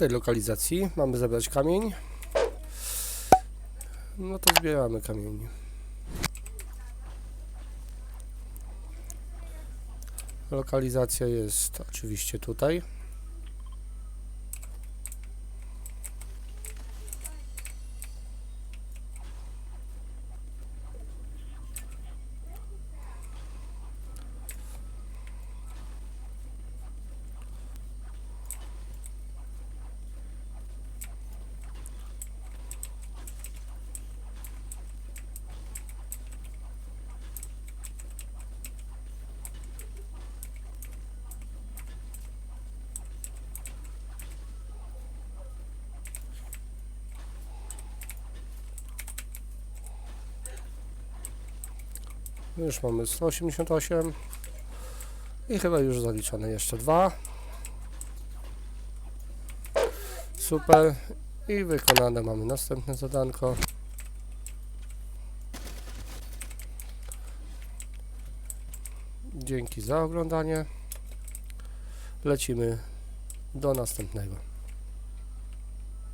tej lokalizacji mamy zebrać kamień. No to zbieramy kamień. Lokalizacja jest oczywiście tutaj. Już mamy 188 i chyba już zaliczone jeszcze dwa. Super. I wykonane mamy następne zadanko. Dzięki za oglądanie. Lecimy do następnego.